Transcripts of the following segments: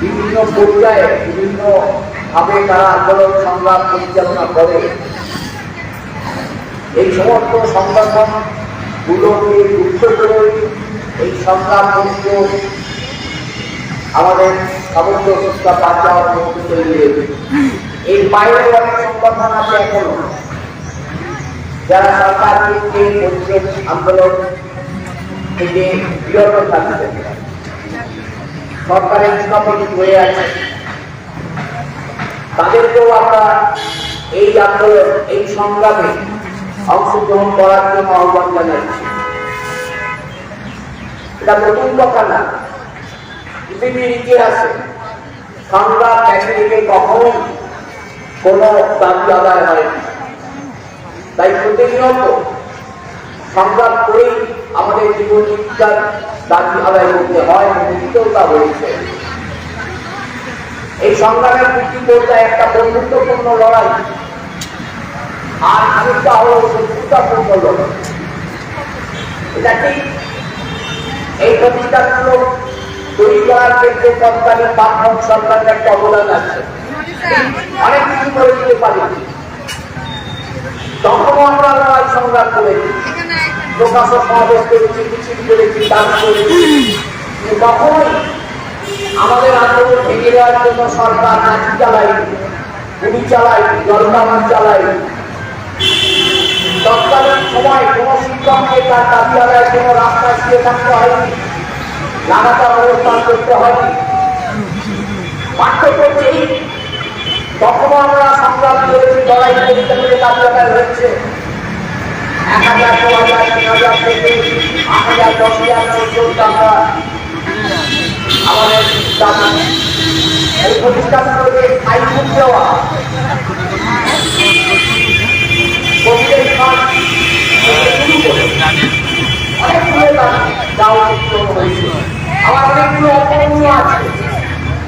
বিভিন্ন পর্যায়ে, বিভিন্ন ভাবে তারা আন্দোলন, সংগ্রাম, পরিচালনা করে। এই সমস্ত সংগঠন গুলোকে যুক্ত করে এই সংগ্রাম আমাদের সমস্ত তৈরি হয়েছে এর বাইরে অনেক সংগঠন আছে এখনও। যারা সরকার ভিত্তিক পরিবেশ আন্দোলন থেকে বিরত থাকছে সরকারের মোটামুটি হয়ে আছে। তাদেরকেও আমরা এই আন্দোলন, এই সংগ্রামে অংশগ্রহণ করার জন্য আহ্বান জানাচ্ছি। এটা নতুন কথা না। পৃথিবীর ইতিহাসে সংগ্রাম ব্যক্তিকে কখনোই কোনো দাবি আদায় হয়নি। তাই প্রতিনিয়ত সংগ্রাম করেই আমাদের জীবন জীবিকার দাবি আদায় করতে হয় নিতেও তা হয়েছে এই সংগ্রামের ভিত্তি পর্যায়ে একটা বন্ধুত্বপূর্ণ লড়াই। আর আরেকটা হলো শত্রুতাপূর্ণ লড়াই। এটা ঠিক। এই প্রতিষ্ঠানগুলো তৈরি করার ক্ষেত্রে তৎকালীন বামফ্রন্ট সরকারের একটা অবদান আছে। অনেক কিছু করে দিতে পারি। তখনও আমরা লড়াই সংগ্রাম করেছি প্রকাশক সমাবেশ করেছি, মিছিল করেছি, দাবি করেছি। কখনোই আমাদের আন্দোলন ভেঙে দেওয়ার জন্য সরকার লাঠি চালাই গুলি চালাই জলকামান চালাই তৎকালীন সময় কোন শিক্ষককে তার দাবি আদায়ের জন্য রাস্তায় শুয়ে থাকতে হয়নি, লাগাতার অবস্থান করতে হয়নি। পার্থক্য এই তখনও আমরা সংগ্রাম করেছি, লড়াই তাদের দাবি আদায় হয়েছে। এক হাজার তিন হাজার থেকে এই প্রতিষ্ঠানগুলোকে শুরু করে অনেকগুলো দাবি দেওয়া হয়েছে। আমার অনেকগুলো অপূর্ণ আছে।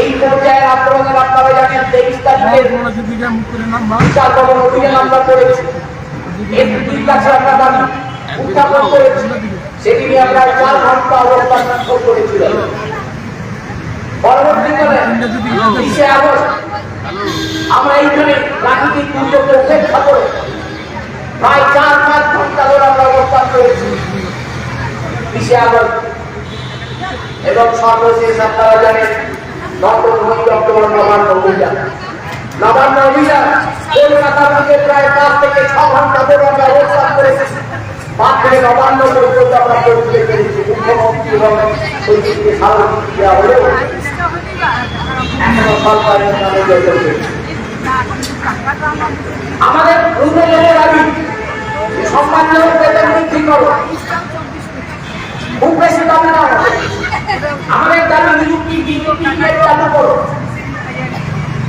এই পর্যায়ে আন্দোলনের আপনারা জানেন তেইশ তারিখের বিচার ভবন অভিযান আমরা করেছি। এসপির কাছে আমরা দাবি উত্থাপন করেছি। সেদিনে আমরা চার ঘণ্টা অবস্থান করেছিলাম। পরবর্তীকালে বিশে আগস্ট আমরা এইখানে প্রাকৃতিক দুর্যোগকে উপেক্ষা করে প্রায় চার পাঁচ ঘণ্টা ধরে আমরা অবস্থান করেছি। বিশে আগস্ট এবং সর্বশেষ আপনারা জানেন নবান্ন অভিযান নবান্ন অভিযান কলকাতা থেকে প্রায় পাঁচ থেকে ছ ঘণ্টা ধরে আমরা অবস্থান করেছি থেকে নবান্ন পর্যন্ত আমরা আমাদের উন্নয়নের দাবি সম্মানজনক বেতন না। আমাদের দাবি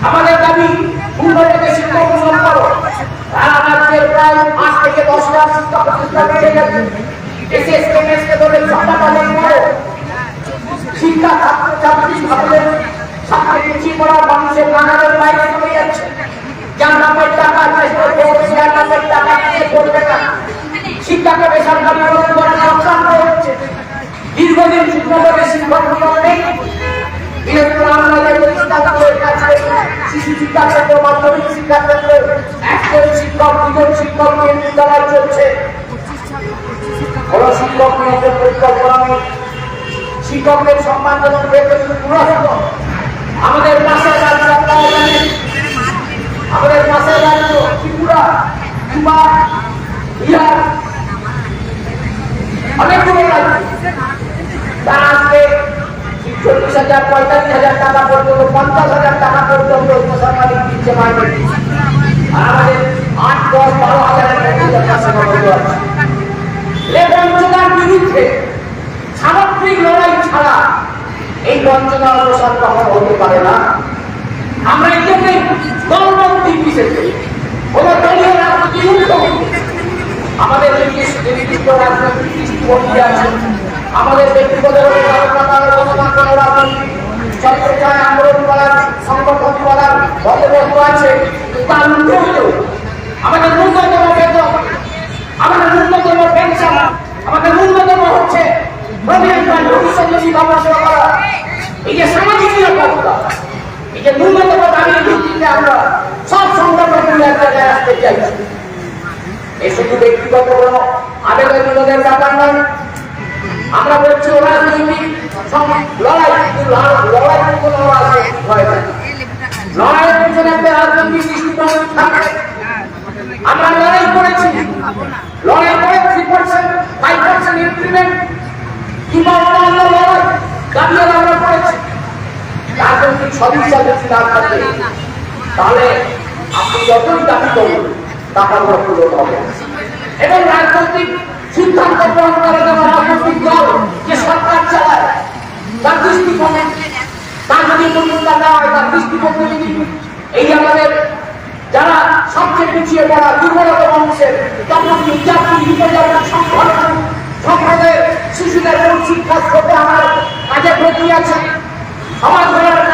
আমাদের দাবি থেকে শিক্ষক নিয়োগ করো। তারা রাজ্যের প্রায় পাঁচ থেকে দশ হাজার শিক্ষক প্রতিষ্ঠান বেড়ে গেছে শিক্ষা ছাত্র ছাত্রী ছাত্রদের সামনে পিছিয়ে পড়া মানুষের চলে যাচ্ছে। যার নামের টাকা শিক্ষক দুজন শিক্ষক নিয়ে চলছে। কোনো শিক্ষক নিয়োগের পরিকল্পনা নেই শিক্ষকদের সম্মানজনক বেতন পুরস্ত আমাদের পাশের রাজ্য আপনারা জানেন। আমাদের পাশের রাজ্য ত্রিপুরা কিংবা বিহার। অনেকগুলো রাজ্য। তারা আজকে চল্লিশ হাজার, পঁয়তাল্লিশ হাজার টাকা পর্যন্ত, পঞ্চাশ হাজার টাকা পর্যন্ত উপসরকারি দিচ্ছে মাইনে আমাদের আট দশ বারো হাজারের আছে লেবঞ্চনার বিরুদ্ধে ছাড়া এই বঞ্চনা অবসান কখনো হতে পারে না। আমরা এই জন্যই দলবন্দি বিশেষ কোনো দলীয় রাজনীতি আমাদের যে নির্দিষ্ট- রাজনৈতিক দৃষ্টিভঙ্গি আছে। আমাদের ব্যক্তিগত রাজনীতি সর্বচায় আন্দোলন করার সংগঠন করার আছে। তার মধ্যে হলেও আমাদের ন্যূনতম বেতন আমাদের ন্যূনতম পেনশন আমাদের ন্যূনতম হচ্ছে প্রভিডেন্ট ফান্ড ভবিষ্যৎ নিধি গবেষণা করা এই যে সামাজিক নিরাপত্তা এই যে ন্যূনতম দাবির ভিত্তিতে আমরা সব সংগঠনগুলো একটা জায়গায় আসতে চাইছি এই শুধু ব্যক্তিগত কোনো আবেদন বিনোদের ব্যাপার নয় আমরা বলছি ওরা রাজনৈতিক সং- লড়াই কিন্তু লড়াই লড়াই কোনো রাজনৈতিক হয় না লড়াইয়ের পিছনে একটা রাজনৈতিক দৃষ্টিভঙ্গি থাকবে আমরা লড়াই করেছি লড়াই করে three percent five percent increment কিংবা অন্যান্য লড়াই দাবিয়ে আমরা করেছি সদিচ্ছা না থাকে তাহলে আপনি যতই দাবি করুন, টাকার পূরণ হবে। এবং রাজনৈতিক সিদ্ধান্ত গ্রহণ করে দেওয়া রাজনৈতিক দল যে সরকার চালায়, তার দৃষ্টিকোণে তার যদি মূল্যতা না হয়, তার দৃষ্টিকোণ যদি এই আমাদের যারা সবচেয়ে পিছিয়ে পড়া দুর্বলতম অংশের জাতি জাতি উপজাতি সংখ্যালঘু সম্প্রদায়ের শিশুদের কোন শিক্ষা স্রোতে আমার কাজে প্রতি আছে সমাজ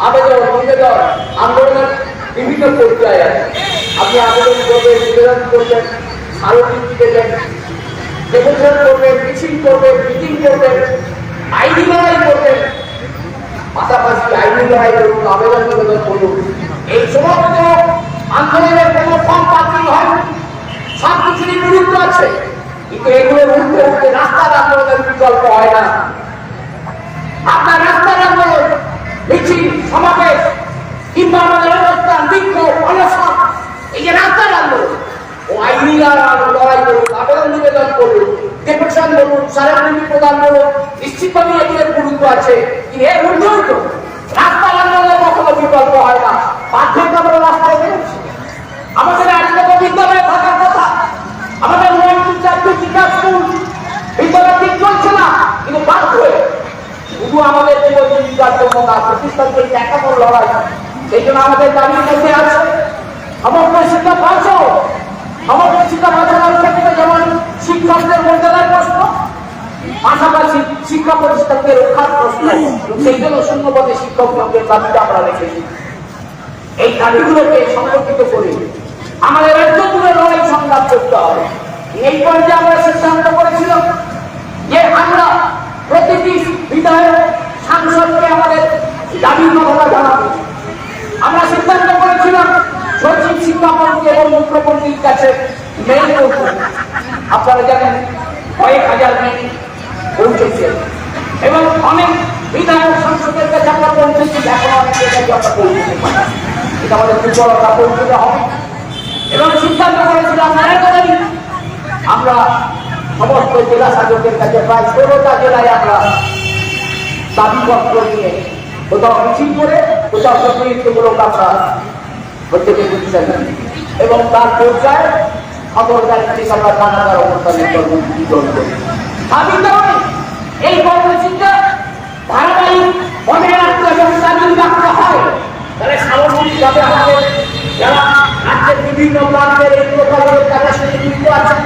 আবেদন নিবেদন, আন্দোলনের বিভিন্ন পর্যায়ে আছে। আপনি আবেদন করবেন, নিবেদন করবেন স্মারকলিপি দেবেন ডেপুটেশন করবেন, মিছিল করবেন, মিটিং করবেন, আইনি লড়াই করবেন। পাশাপাশি আইনি লড়াই করুন আবেদন নিবেদন করুন। এই সমস্ত আন্দোলনের কোনো ফর্ম বাতিল হয়। সব কিছুরই গুরুত্ব আছে। কিন্তু এগুলোর উঠতে উঠতে রাস্তার আন্দোলনের বিকল্প হয় না আপনার রাস্তার আন্দোলন মিছিল সমাবেশ রাস্তার আন্দোলন ও আইনি লড়াই করুন নিবেদন করুন ডেপুটেশন করুন করুন গুরুত্ব আছে, কিন্তু এর উন্নয়ন রাস্তার আন্দোলনের কখনো বিকল্প হয় না। বাধ্যতামূলক রাস্তায় বেরোচ্ছি আমাদের ঠিক চলছে না, কিন্তু আমাদের জীবন জীবিকার জন্য না প্রতিষ্ঠানকে একাত্তর লড়াই। সেই জন্য আমাদের দাবির মধ্যে আছে। সমগ্র শিক্ষা বাঁচো সমগ্র শিক্ষা বাঁচানোর ক্ষেত্রে যেমন শিক্ষকদের মর্যাদার প্রশ্ন, পাশাপাশি শিক্ষা প্রতিষ্ঠানকে রক্ষার প্রশ্ন, সেই জন্য শূন্যপদে শিক্ষক নিয়োগের দাবিটা আমরা রেখেছি। এই দাবিগুলোকে সংরক্ষিত করে আমাদের রাজ্য জুড়ে লড়াই সংগ্রাম করতে হবে। এই পর্যায়ে আমরা সিদ্ধান্ত করেছিলাম যে আমরা প্রতিটি বিধায়ক, সাংসদকে আমাদের দাবির কথা জানাব। আমরা সিদ্ধান্ত করেছিলাম, সচিব শিক্ষামন্ত্রী এবং মুখ্যমন্ত্রীর কাছে মেইল আপনারা জানেন, কয়েক হাজার মেইল পৌঁছেছে। এবং অনেক বিধায়ক সংসদের কাছে আমরা পৌঁছেছি, এখন অনেকের কাছে আমরা এটা আমাদের দুর্বলতা পৌঁছতে হবে। এবং সিদ্ধান্ত করেছিলাম নারায়ণগঞ্জ আমরা সমস্ত জেলা শাসকের কাছে প্রায় ষোলোটা জেলায় আমরা দাবিপত্র নিয়ে কোথাও মিছিল করে প্রত্যেকে বুঝতে এবং তার পর্যায়ে খবর দায়িত্বে আমরা কানাডার অবস্থানের কর্মসূচি দাবি নয় এই কর্মসূচিটা ধারাবাহিক মনে রাখতে এবং দাবি রাখতে হয়। তাহলে আমাদের যারা রাজ্যের বিভিন্ন প্রান্তের এই সাথে যুক্ত আছেন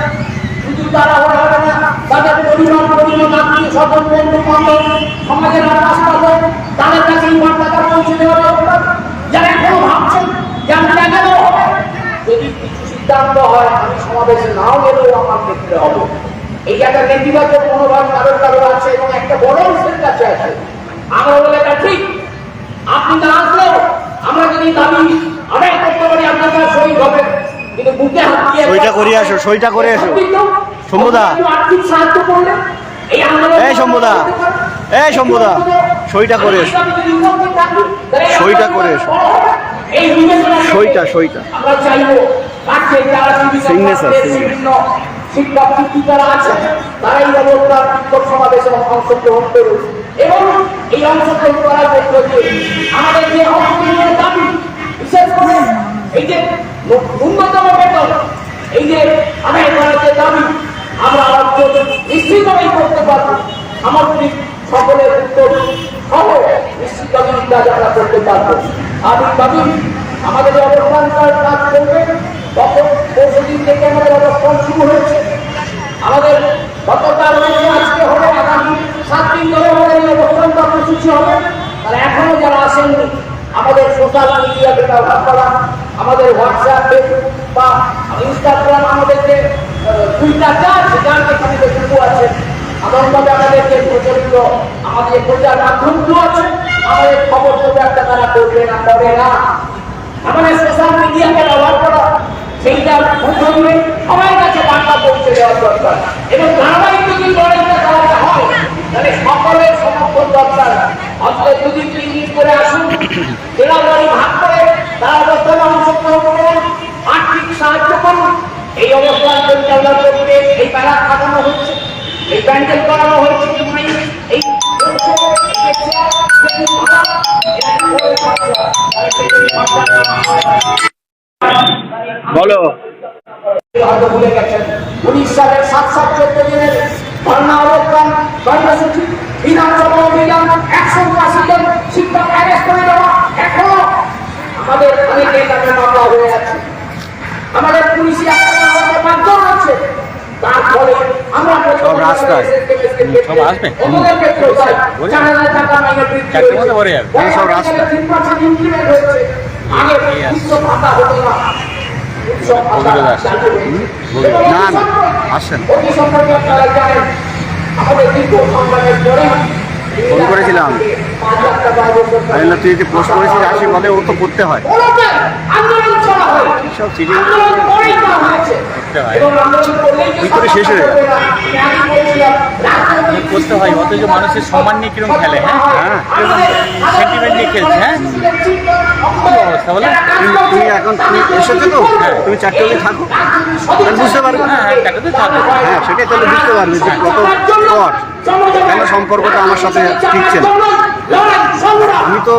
শুধু তারা পরিবার আত্মীয় বন্ধু বান্ধব সমাজের রাস্তাঘাট তাদের কাছে এই বার্তাটা পৌঁছে যারা এখনও ভাবছেন যে আমি লাগানো হবে যদি কিছু সিদ্ধান্ত হয় আমি সমাবেশে নাও গেলেও আমার ক্ষেত্রে হবে। এই একটা নেতিবাচক মনোভাব কারোর কারোর আছে এবং একটা বড় অংশের কাছে আছে। আমরা বলে এটা ঠিক। আপনি না আসলেও আমরা যদি দাবি আদায় করতে পারি আপনার কাছে সই হবে। কিন্তু বুকে হাত দিয়ে সইটা করে আসো, সইটা করে আসো। শম্ভুদা। আর্থিক সাহায্য করলে এই শম্ভুদা। এই শম্ভুদা, সইটা করে। সইটা করে সইটা সইটা। বিভিন্ন শিক্ষক শিক্ষিকারা আদায় করার যে দাবি আমরা অর্জন নিশ্চিতভাবেই করতে পারব সামগ্রিক সকলের উত্তর সহ নিশ্চিতভাবেই কাজ আমরা করতে পারব। আমি ভাবি, আমাদের অবস্থান কাজ করবে? তখন পরশু দিন থেকে আমাদের অবস্থান শুরু হয়েছে? আমাদের গতকাল আজকে হবে, আগামী সাত দিন ধরে আমাদের অবস্থান কর্মসূচি হবে। আর এখনও যারা আসেননি, আমাদের সোশ্যাল মিডিয়াকে ব্যবহার করা, আমাদের হোয়াটসঅ্যাপ বা ইনস্টাগ্রাম আমাদের যা আছে যার যেখানে যেটুকু আছে। এমনভাবে আমাদের যে প্রচলিত, আমাদের প্রচার মাধ্যমগুলো আছে আমাদের খবর খুব একটা তারা করবে না করে না। আমাদের সোশ্যাল মিডিয়াকে ব্যবহার করা, সেইটা প্রথমে সবার কাছে বার্তা পৌঁছে দেওয়ার দরকার। এবং ধারাবাহিক যদি লড়াইটা চালাতে হয়, তাহলে সকলের সমর্থন দরকার। অন্তত যদি তিন দিন করে আসুন। জেলা বাড়ি ভাগ করে তারা অবস্থানে অংশগ্রহণ করুন আর্থিক সাহায্য করুন এই অবস্থান পরিচালনা করতে এই বেড়া খাটানো হচ্ছে এই প্যান্ডেল করানো হয়েছে এই বলো। হয়তো ভুলে গেছেন। উনিশ সালের সাত সাত চোদ্দ দিনের ধর্ণা অবস্থান কর্মসূচি বিধানসভা অভিযান একশো আশি জন শিক্ষক অ্যারেস্ট করে দেওয়া। এখনও আমাদের তাদের মামলা হয়ে আছে। আমাদের পুলিশি না। উচ্চ ভাতা ভগীরথ আসছে। চালু হয়েছে। এবং না, না, এই আসছেন। অতি সম্পর্কে আপনারা আমাদের দীর্ঘ সংগ্রামের পরে ফোন করেছিলাম। আমি বললাম, তুই যে পোস্ট করেছিস আসি বলে ও তো করতে হয় হয় সব চিঠি করতে হয়। যে করে শেষ হয়ে বলছিলাম, করতে হয়, অথচ মানুষের সম্মান নিয়ে কিরম খেলে, হ্যাঁ? হ্যাঁ। Sentiment নিয়ে খেলছে, হ্যাঁ? অবস্থা বলো? তুমি তুমি এখন তুমি এসেছ তো হ্যাঁ। তুমি চারটে অবধি থাকো বুঝতে পারবে হ্যাঁ হ্যাঁ তো থাকবে হ্যাঁ সেটাই তাহলে বুঝতে পারবে যে কত পর কেন সম্পর্কটা আমার সাথে ঠিকছে না? আমি তো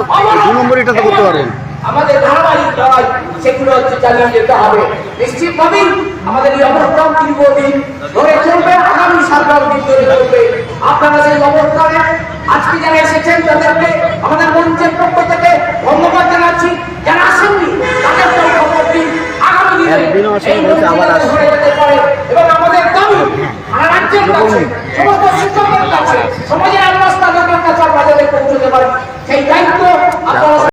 দু নম্বরইটা তো করতে পারব না আমাদের ধারাবাহিক লড়াই সেগুলো হচ্ছে চালিয়ে যেতে হবে। নিশ্চিতভাবেই আমাদের এই অবস্থান দীর্ঘদিন ধরে চলবে আগামী সরকার দিন ধরে চলবে আপনারা সেই অবস্থানে আজকে যারা এসেছেন তাদেরকে আমাদের মঞ্চের পক্ষ থেকে ধন্যবাদ জানাচ্ছি। যারা আসেননি খবর দিন আগামী দিনে আবার আসবে। সমস্ত শিক্ষকের সমাজের আলোচনা পৌঁছতে পারে সেই দায়িত্ব